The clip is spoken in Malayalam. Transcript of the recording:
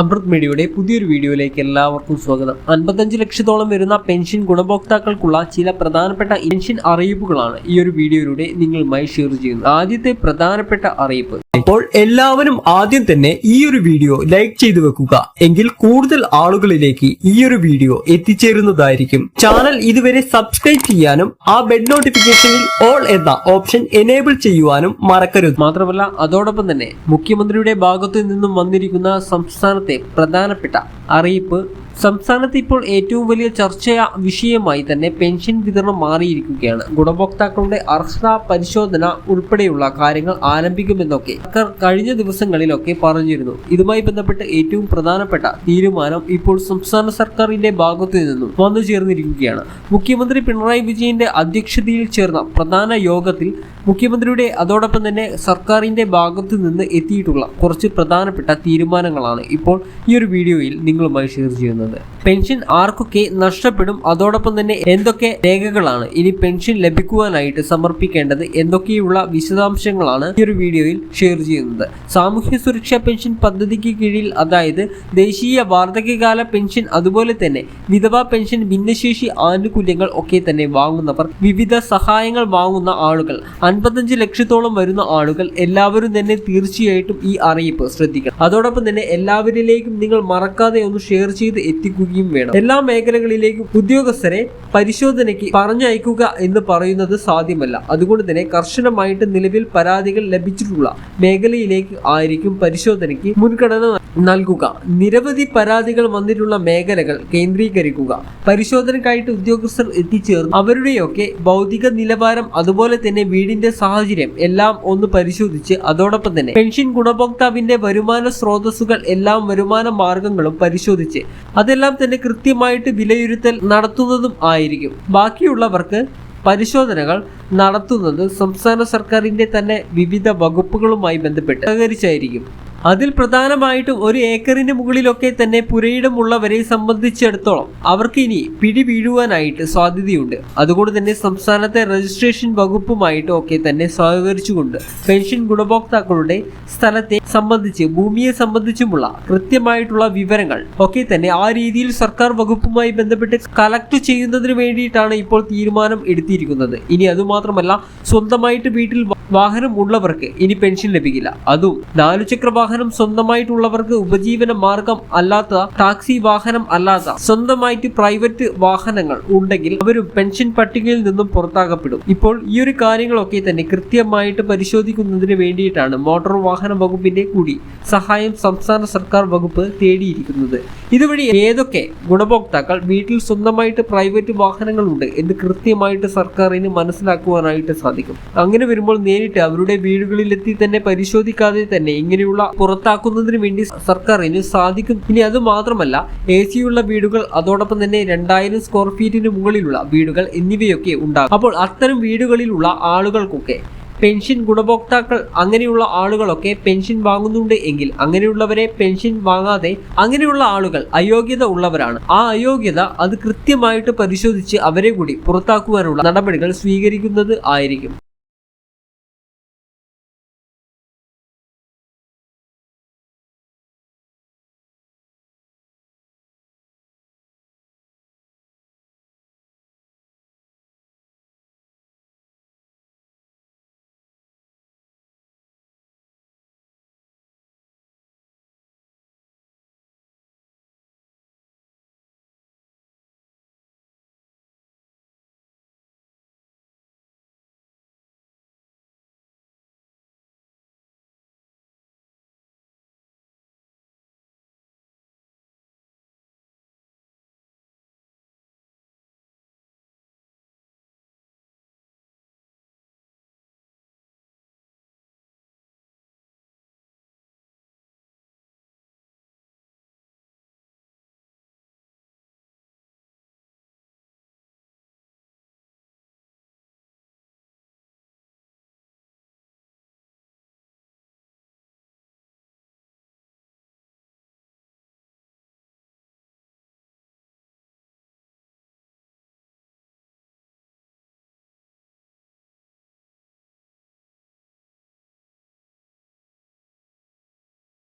അമൃത് മീഡിയയുടെ പുതിയൊരു വീഡിയോയിലേക്ക് എല്ലാവർക്കും സ്വാഗതം. അൻപത്തഞ്ച് ലക്ഷത്തോളം വരുന്ന പെൻഷൻ ഗുണഭോക്താക്കൾക്കുള്ള ചില പ്രധാനപ്പെട്ട പെൻഷൻ അറിയിപ്പുകളാണ് ഈ ഒരു വീഡിയോയിലൂടെ നിങ്ങളുമായി ഷെയർ ചെയ്യുന്നത്. ആദ്യത്തെ പ്രധാനപ്പെട്ട അറിയിപ്പ് അപ്പോൾ എല്ലാവരും ആദ്യം തന്നെ ഈ ഒരു വീഡിയോ ലൈക്ക് ചെയ്തു വെക്കുക. എങ്കിൽ കൂടുതൽ ആളുകളിലേക്ക് ഈ ഒരു വീഡിയോ എത്തിച്ചേരുന്നതായിരിക്കും. ചാനൽ ഇതുവരെ സബ്സ്ക്രൈബ് ചെയ്യാനും ആ ബെഡ് നോട്ടിഫിക്കേഷനിൽ ഓൾ എന്ന ഓപ്ഷൻ എനേബിൾ ചെയ്യുവാനും മറക്കരുത്. മാത്രമല്ല അതോടൊപ്പം തന്നെ മുഖ്യമന്ത്രിയുടെ ഭാഗത്തു നിന്നും വന്നിരിക്കുന്ന സംസ്ഥാനത്തെ പ്രധാനപ്പെട്ട അറിയിപ്പ് സംസ്ഥാനത്ത് ഇപ്പോൾ ഏറ്റവും വലിയ ചർച്ചയ വിഷയമായി തന്നെ പെൻഷൻ വിതരണം മാറിയിരിക്കുകയാണ്. ഗുണഭോക്താക്കളുടെ അർഹത പരിശോധന ഉൾപ്പെടെയുള്ള കാര്യങ്ങൾ ആരംഭിക്കുമെന്നൊക്കെ സർക്കാർ കഴിഞ്ഞ ദിവസങ്ങളിലൊക്കെ പറഞ്ഞിരുന്നു. ഇതുമായി ബന്ധപ്പെട്ട് ഏറ്റവും പ്രധാനപ്പെട്ട തീരുമാനം ഇപ്പോൾ സംസ്ഥാന സർക്കാരിന്റെ ഭാഗത്തു നിന്നും വന്നു ചേർന്നിരിക്കുകയാണ്. മുഖ്യമന്ത്രി പിണറായി വിജയന്റെ അധ്യക്ഷതയിൽ ചേർന്ന പ്രധാന യോഗത്തിൽ മുഖ്യമന്ത്രിയുടെ അതോടൊപ്പം തന്നെ സർക്കാരിന്റെ ഭാഗത്തു നിന്ന് എത്തിയിട്ടുള്ള കുറച്ച് പ്രധാനപ്പെട്ട തീരുമാനങ്ങളാണ് ഇപ്പോൾ ഈ ഒരു വീഡിയോയിൽ നിങ്ങളുമായി ഷെയർ ചെയ്യുന്നത്. ചെയ്യുന്നത് പെൻഷൻ ആർക്കൊക്കെ നഷ്ടപ്പെടും അതോടൊപ്പം തന്നെ എന്തൊക്കെ രേഖകളാണ് ഇനി പെൻഷൻ ലഭിക്കുവാനായിട്ട് സമർപ്പിക്കേണ്ടത് എന്തൊക്കെയുള്ള വിശദാംശങ്ങളാണ് ഈ ഒരു വീഡിയോയിൽ ഷെയർ ചെയ്യുന്നത്. സാമൂഹ്യ സുരക്ഷാ പെൻഷൻ പദ്ധതിക്ക് കീഴിൽ അതായത് ദേശീയ വാർദ്ധക്യകാല പെൻഷൻ അതുപോലെ തന്നെ വിധവാ പെൻഷൻ ഭിന്നശേഷി ആനുകൂല്യങ്ങൾ ഒക്കെ തന്നെ വാങ്ങുന്നവർ വിവിധ സഹായങ്ങൾ വാങ്ങുന്ന ആളുകൾ അൻപത്തഞ്ച് ലക്ഷത്തോളം വരുന്ന ആളുകൾ എല്ലാവരും തന്നെ തീർച്ചയായിട്ടും ഈ അറിയിപ്പ് ശ്രദ്ധിക്കണം. അതോടൊപ്പം തന്നെ എല്ലാവരിലേക്കും നിങ്ങൾ മറക്കാതെ ഒന്ന് ഷെയർ ചെയ്ത് എത്തിക്കുകയും വേണം. എല്ലാ മേഖലകളിലേക്കും ഉദ്യോഗസ്ഥരെ പരിശോധനയ്ക്ക് പറഞ്ഞയക്കുക എന്ന് പറയുന്നത് സാധ്യമല്ല. അതുകൊണ്ട് തന്നെ കർശനമായിട്ട് നിലവിൽ പരാതികൾ ലഭിച്ചിട്ടുള്ള മേഖലയിലേക്ക് ആയിരിക്കും പരിശോധനയ്ക്ക് മുൻഗണന നൽകുക. നിരവധി പരാതികൾ വന്നിട്ടുള്ള മേഖലകൾ കേന്ദ്രീകരിക്കുക. പരിശോധനക്കായിട്ട് ഉദ്യോഗസ്ഥർ എത്തിച്ചേർന്ന് അവരുടെയൊക്കെ ഭൗതിക നിലവാരം അതുപോലെ തന്നെ വീടിന്റെ സാഹചര്യം എല്ലാം ഒന്ന് പരിശോധിച്ച് അതോടൊപ്പം തന്നെ പെൻഷൻ ഗുണഭോക്താവിന്റെ വരുമാന സ്രോതസ്സുകൾ എല്ലാം വരുമാന മാർഗങ്ങളും പരിശോധിച്ച് അതെല്ലാം തന്നെ കൃത്യമായിട്ട് വിലയിരുത്തൽ നടത്തുന്നതും ആയിരിക്കും. ബാക്കിയുള്ളവർക്ക് പരിശോധനകൾ നടത്തുന്നത് സംസ്ഥാന സർക്കാരിന്റെ തന്നെ വിവിധ വകുപ്പുകളുമായി ബന്ധപ്പെട്ട് സഹകരിച്ചായിരിക്കും. അതിൽ പ്രധാനമായിട്ടും ഒരു ഏക്കറിന് മുകളിലൊക്കെ തന്നെ പുരയിടമുള്ളവരെ സംബന്ധിച്ചിടത്തോളം അവർക്ക് ഇനി പിടി വീഴുവാനായിട്ട് സാധ്യതയുണ്ട്. അതുകൊണ്ട് തന്നെ സംസ്ഥാനത്തെ രജിസ്ട്രേഷൻ വകുപ്പുമായിട്ടും ഒക്കെ തന്നെ സഹകരിച്ചുകൊണ്ട് പെൻഷൻ ഗുണഭോക്താക്കളുടെ സ്ഥലത്തെ സംബന്ധിച്ച് ഭൂമിയെ സംബന്ധിച്ചുമുള്ള കൃത്യമായിട്ടുള്ള വിവരങ്ങൾ ഒക്കെ തന്നെ ആ രീതിയിൽ സർക്കാർ വകുപ്പുമായി ബന്ധപ്പെട്ട് കളക്ട് ചെയ്യുന്നതിന് വേണ്ടിയിട്ടാണ് ഇപ്പോൾ തീരുമാനം എടുത്തിരിക്കുന്നത്. ഇനി അതുമാത്രമല്ല സ്വന്തമായിട്ട് വീട്ടിൽ വാഹനം ഉള്ളവർക്ക് ഇനി പെൻഷൻ ലഭിക്കില്ല. അതും നാലു ചക്ര വാഹനം സ്വന്തമായിട്ടുള്ളവർക്ക് ഉപജീവന മാർഗം അല്ലാത്ത ടാക്സി വാഹനം അല്ലാത്ത സ്വന്തമായിട്ട് പ്രൈവറ്റ് വാഹനങ്ങൾ ഉണ്ടെങ്കിൽ അവരും പെൻഷൻ പട്ടികയിൽ നിന്നും പുറത്താകപ്പെടും ഇപ്പോൾ ഈ ഒരു കാര്യങ്ങളൊക്കെ തന്നെ കൃത്യമായിട്ട് പരിശോധിക്കുന്നതിന് വേണ്ടിയിട്ടാണ് മോട്ടോർ വാഹന വകുപ്പിന്റെ കൂടി സഹായം സംസ്ഥാന സർക്കാർ വകുപ്പ് തേടിയിരിക്കുന്നത്. ഇതുവഴി ഏതൊക്കെ ഗുണഭോക്താക്കൾ വീട്ടിൽ സ്വന്തമായിട്ട് പ്രൈവറ്റ് വാഹനങ്ങളുണ്ട് എന്ന് കൃത്യമായിട്ട് സർക്കാരിന് മനസ്സിലാക്കുവാനായിട്ട് സാധിക്കും. അങ്ങനെ വരുമ്പോൾ നേരിട്ട് അവരുടെ വീടുകളിലെത്തി തന്നെ പരിശോധിക്കാതെ തന്നെ ഇങ്ങനെയുള്ള പുറത്താക്കുന്നതിന് വേണ്ടി സർക്കാർ സർക്കാരിന് സാധിക്കും. ഇനി അത് മാത്രമല്ല എ സിയുള്ള വീടുകൾ അതോടൊപ്പം തന്നെ രണ്ടായിരം സ്ക്വയർ ഫീറ്റിന് മുകളിലുള്ള വീടുകൾ എന്നിവയൊക്കെ ഉണ്ടാകും. അപ്പോൾ അത്തരം വീടുകളിലുള്ള ആളുകൾക്കൊക്കെ പെൻഷൻ ഗുണഭോക്താക്കൾ അങ്ങനെയുള്ള ആളുകളൊക്കെ പെൻഷൻ വാങ്ങുന്നുണ്ട് എങ്കിൽ അങ്ങനെയുള്ളവരെ പെൻഷൻ വാങ്ങാതെ അങ്ങനെയുള്ള ആളുകൾ അയോഗ്യത ഉള്ളവരാണ്. ആ അയോഗ്യത അത് കൃത്യമായിട്ട് പരിശോധിച്ച് അവരെ കൂടി പുറത്താക്കുവാനുള്ള നടപടികൾ സ്വീകരിക്കുന്നത് ആയിരിക്കും.